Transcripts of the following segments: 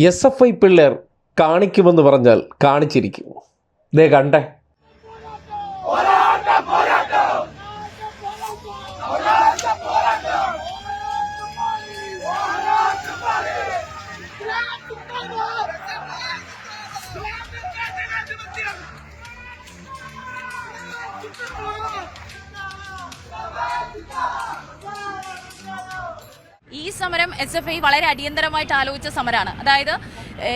S F I പിള്ളേർ കാണിക്കുമെന്ന് പറഞ്ഞാൽ കാണിച്ചിരിക്കും. ദേ കണ്ടേ. ഈ സമരം എസ് എഫ് ഐ വളരെ അടിയന്തരമായിട്ട് ആലോചിച്ച സമരമാണ് അതായത്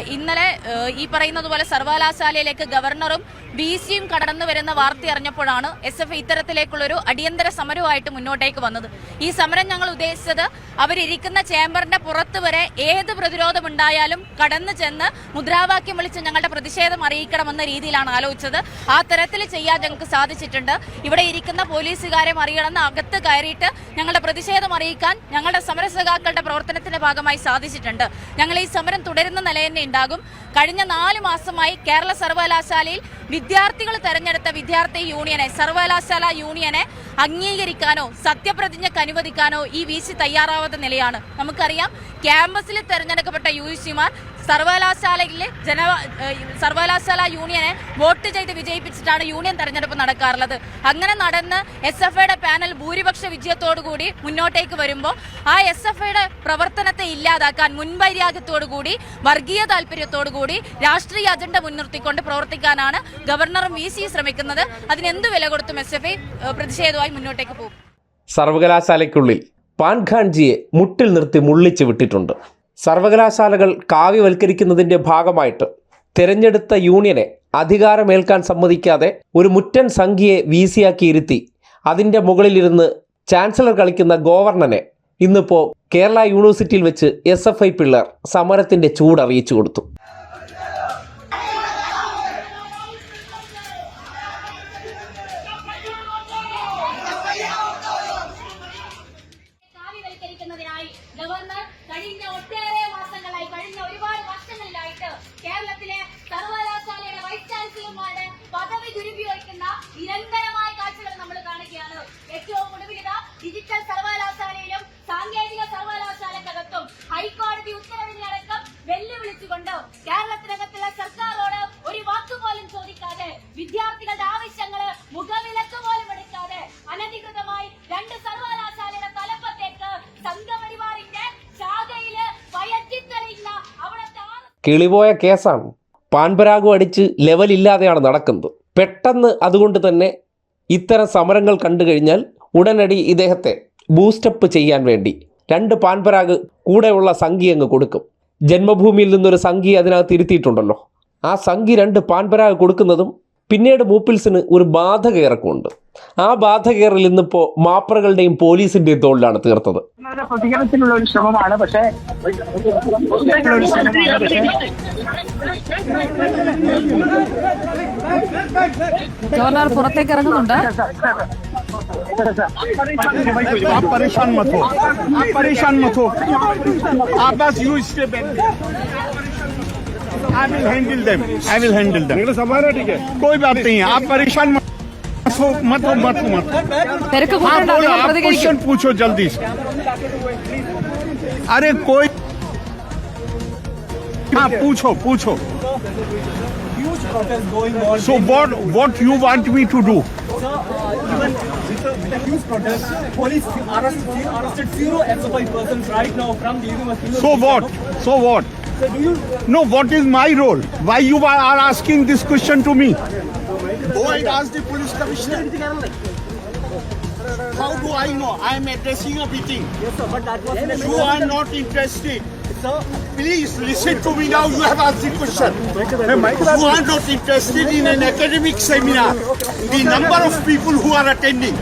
ഇന്നലെ ഈ പറയുന്നത് പോലെ സർവകലാശാലയിലേക്ക് ഗവർണറും ബി സിയും കടന്നു വരുന്ന വാർത്ത അറിഞ്ഞപ്പോഴാണ് എസ് എഫ് ഇത്തരത്തിലേക്കുള്ളൊരു അടിയന്തര സമരവുമായിട്ട് മുന്നോട്ടേക്ക് വന്നത്. ഈ സമരം ഞങ്ങൾ ഉദ്ദേശിച്ചത് അവരിരിക്കുന്ന ചേംബറിന്റെ പുറത്ത് വരെ ഏത് പ്രതിരോധമുണ്ടായാലും കടന്നു ചെന്ന് മുദ്രാവാക്യം വിളിച്ച് ഞങ്ങളുടെ പ്രതിഷേധം അറിയിക്കണമെന്ന രീതിയിലാണ് ആലോചിച്ചത്. ആ തരത്തിൽ ചെയ്യാൻ ഞങ്ങൾക്ക് സാധിച്ചിട്ടുണ്ട്. ഇവിടെ ഇരിക്കുന്ന പോലീസുകാരെ മറികടന്ന് അകത്ത് കയറിയിട്ട് ഞങ്ങളുടെ പ്രതിഷേധം അറിയിക്കാൻ ഞങ്ങളുടെ സമരസഖാക്കളുടെ പ്രവർത്തനത്തിന്റെ ഭാഗമായി സാധിച്ചിട്ടുണ്ട്. ഞങ്ങൾ ഈ സമരം തുടരുന്ന നില തന്നെ ഉണ്ടാകും. കഴിഞ്ഞ നാല് മാസമായി കേരള സർവകലാശാലയിൽ വിദ്യാർത്ഥികൾ തെരഞ്ഞെടുത്ത വിദ്യാർത്ഥി യൂണിയനെ സർവകലാശാല യൂണിയനെ അംഗീകരിക്കാനോ സത്യപ്രതിജ്ഞക്ക് അനുവദിക്കാനോ ഈ വി സി തയ്യാറാവാത്ത നിലയാണ്. നമുക്കറിയാം ക്യാമ്പസിൽ തെരഞ്ഞെടുക്കപ്പെട്ട യു സർവകലാശാലയിലെ ജന സർവകലാശാല യൂണിയനെ വോട്ട് ചെയ്ത് വിജയിപ്പിച്ചിട്ടാണ് യൂണിയൻ തെരഞ്ഞെടുപ്പ് നടക്കാറുള്ളത്. അങ്ങനെ നടന്ന് എസ് എഫ് ഐയുടെ പാനൽ ഭൂരിപക്ഷ വിജയത്തോടുകൂടി മുന്നോട്ടേക്ക് വരുമ്പോൾ ആ എസ് എഫ് ഐയുടെ പ്രവർത്തനത്തെ ഇല്ലാതാക്കാൻ മുൻവൈരാഗ്യത്തോടുകൂടി വർഗീയ താല്പര്യത്തോടുകൂടി രാഷ്ട്രീയ അജണ്ട മുൻനിർത്തിക്കൊണ്ട് പ്രവർത്തിക്കാനാണ് ഗവർണറും വി സി ശ്രമിക്കുന്നത്. അതിനെന്ത് വില കൊടുത്തും എസ് എഫ് ഐ പ്രതിഷേധമായി മുന്നോട്ടേക്ക് പോകും. സർവകലാശാലയ്ക്കുള്ളിൽ പാൻഖാൻജിയെ മുട്ടിൽ നിർത്തി മുള്ളിച്ച് വിട്ടിട്ടുണ്ട്. സർവകലാശാലകൾ കാവ്യവൽക്കരിക്കുന്നതിന്റെ ഭാഗമായിട്ട് തിരഞ്ഞെടുത്ത യൂണിയനെ അധികാരമേൽക്കാൻ സമ്മതിക്കാതെ ഒരു മുറ്റൻ സംഖ്യയെ വീസിയാക്കി ഇരുത്തി അതിന്റെ മുകളിലിരുന്ന് ചാൻസലർ കളിക്കുന്ന ഗവർണനെ ഇന്നിപ്പോൾ കേരള യൂണിവേഴ്സിറ്റിയിൽ വെച്ച് എസ് എഫ് ഐ പിള്ളേർ സമരത്തിന്റെ ചൂടറിയിച്ചു കൊടുത്തു. കിളിപോയ കേസാണ്. പാൻപരാഗം അടിച്ച് ലെവലില്ലാതെയാണ് നടക്കുന്നത്. പെട്ടെന്ന് അതുകൊണ്ട് തന്നെ ഇത്തരം സമരങ്ങൾ കണ്ടു കഴിഞ്ഞാൽ ഉടനടി ഇദ്ദേഹത്തെ ബൂസ്റ്റപ്പ് ചെയ്യാൻ വേണ്ടി രണ്ട് പാൻപരാഗ് കൂടെയുള്ള സംഖ്യ അങ്ങ് കൊടുക്കും. ജന്മഭൂമിയിൽ നിന്നൊരു സംഖ്യ അതിനകത്ത് ഇരുത്തിയിട്ടുണ്ടല്ലോ. ആ സംഖ്യ രണ്ട് പാൻപരാഗ് കൊടുക്കുന്നതും പിന്നീട് മൂപ്പിൽസിന് ഒരു ബാധക ഇറക്കമുണ്ട് ആ ബാധക ഇറൽ ഇന്നിപ്പോൾ മാപ്പറകളുടെയും പോലീസിൻ്റെയും തോളിലാണ് തീർത്തത് ഗവർണറുടെ പ്രതികരണത്തിനുള്ള ഒരു ശ്രമമാണ് പക്ഷേ ഒരു ശ്രമമാണ് പക്ഷേ ഗവർണർ പുറത്തേക്ക് ഇറങ്ങുന്നുണ്ട് आप परेशान मत हो आप परेशान मत हो आप बस you stay I will handle them I will handle them कोई बात नहीं है आप परेशान रखो मत मत मत क्वेश्चन पूछो जल्दी से अरे कोई हाँ पूछो पूछो So what what you want me to do? So what? So what? No, what is my role? Why you are asking this question to me? Go and ask the police commissioner. How do I know? I am addressing a meeting. yes sir, but that was You are not interested. sir. Please listen to me now. You have asked the question. You are not interested in an academic seminar. The number of people who are attending.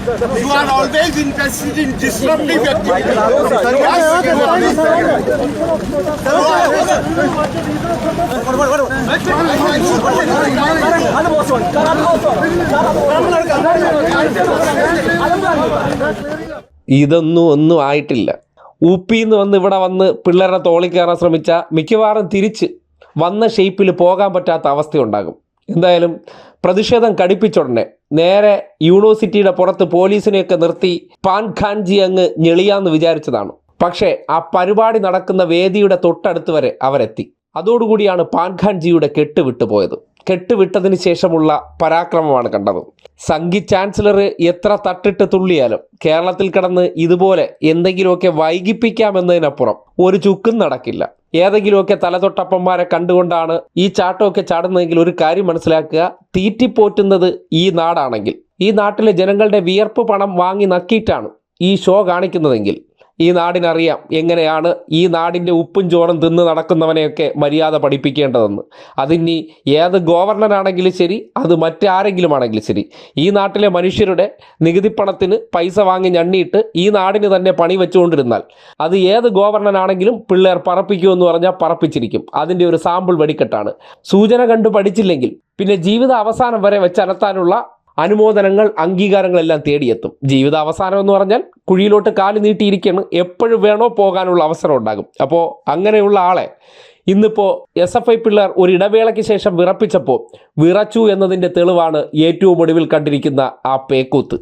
You are always interested in disruptive activities. Yes, you are. ഇതൊന്നും ഒന്നും ആയിട്ടില്ല. ഉപ്പിന്ന് വന്ന് ഇവിടെ വന്ന് പിള്ളേരെ തോളി കയറാൻ ശ്രമിച്ച മിക്കവാറും തിരിച്ച് വന്ന ഷേപ്പിൽ പോകാൻ പറ്റാത്ത അവസ്ഥ ഉണ്ടാകും എന്തായാലും പ്രതിഷേധം കടുപ്പിച്ചുടനെ നേരെ യൂണിവേഴ്സിറ്റിയുടെ പുറത്ത് പോലീസിനെയൊക്കെ നിർത്തി പാൻ ഖാൻജി അങ്ങ് ഞെളിയാന്ന് വിചാരിച്ചതാണ്. പക്ഷേ ആ പരിപാടി നടക്കുന്ന വേദിയുടെ തൊട്ടടുത്ത് വരെ അവരെത്തി. അതോടുകൂടിയാണ് പാൻഖാൻജിയുടെ കെട്ട് വിട്ടുപോയത്. കെട്ട് വിട്ടതിന് ശേഷമുള്ള പരാക്രമമാണ് കണ്ടത്. സംഘി ചാൻസലർ എത്ര തട്ടിട്ട് തുള്ളിയാലും കേരളത്തിൽ കടന്ന് ഇതുപോലെ എന്തെങ്കിലുമൊക്കെ വൈകിപ്പിക്കാമെന്നതിനപ്പുറം ഒരു ചുക്കും നടക്കില്ല. ഏതെങ്കിലുമൊക്കെ തലതൊട്ടപ്പന്മാരെ കണ്ടുകൊണ്ടാണ് ഈ ചാട്ടമൊക്കെ ചാടുന്നതെങ്കിൽ ഒരു കാര്യം മനസ്സിലാക്കുക തീറ്റിപ്പോറ്റുന്നത് ഈ നാടാണെങ്കിൽ. ഈ നാട്ടിലെ ജനങ്ങളുടെ വിയർപ്പ് പണം വാങ്ങി നക്കിയിട്ടാണ് ഈ ഷോ കാണിക്കുന്നതെങ്കിൽ. ഈ നാടിനറിയാം എങ്ങനെയാണ് ഈ നാടിന്റെ ഉപ്പും ചോറും തിന്ന് നടക്കുന്നവനെയൊക്കെ മര്യാദ പഠിപ്പിക്കേണ്ടതെന്ന്. അതിനി ഏത് ഗവർണറാണെങ്കിലും ശരി അത് മറ്റാരെങ്കിലും ആണെങ്കിലും ശരി. ഈ നാട്ടിലെ മനുഷ്യരുടെ നികുതിപ്പണത്തിന് പൈസ വാങ്ങി ഞണ്ണിയിട്ട് ഈ നാടിന് തന്നെ പണി വെച്ചുകൊണ്ടിരുന്നാൽ അത് ഏത് ഗവർണറാണെങ്കിലും പിള്ളേർ പറപ്പിക്കുമെന്ന് പറഞ്ഞാൽ പറപ്പിച്ചിരിക്കും. അതിന്റെ ഒരു സാമ്പിൾ വെടിക്കെട്ടാണ്. സൂചന കണ്ടു പഠിച്ചില്ലെങ്കിൽ പിന്നെ ജീവിത അവസാനം വരെ വെച്ചനത്താനുള്ള അനുമോദനങ്ങൾ അംഗീകാരങ്ങളെല്ലാം തേടിയെത്തും. ജീവിത അവസാനം എന്ന് പറഞ്ഞാൽ കുഴിയിലോട്ട് കാൽ നീട്ടിയിരിക്കുകയാണ് എപ്പോഴും വേണോ പോകാനുള്ള അവസരം ഉണ്ടാകും. അപ്പോൾ അങ്ങനെയുള്ള ആളെ ഇന്നിപ്പോൾ എസ് എഫ് ഐ പിള്ളേർ ഒരു ഇടവേളയ്ക്ക് ശേഷം വിറപ്പിച്ചപ്പോൾ വിറച്ചു എന്നതിന്റെ തെളിവാണ് ഏറ്റവും ഒടുവിൽ കണ്ടിരിക്കുന്ന ആ പേക്കൂത്ത്.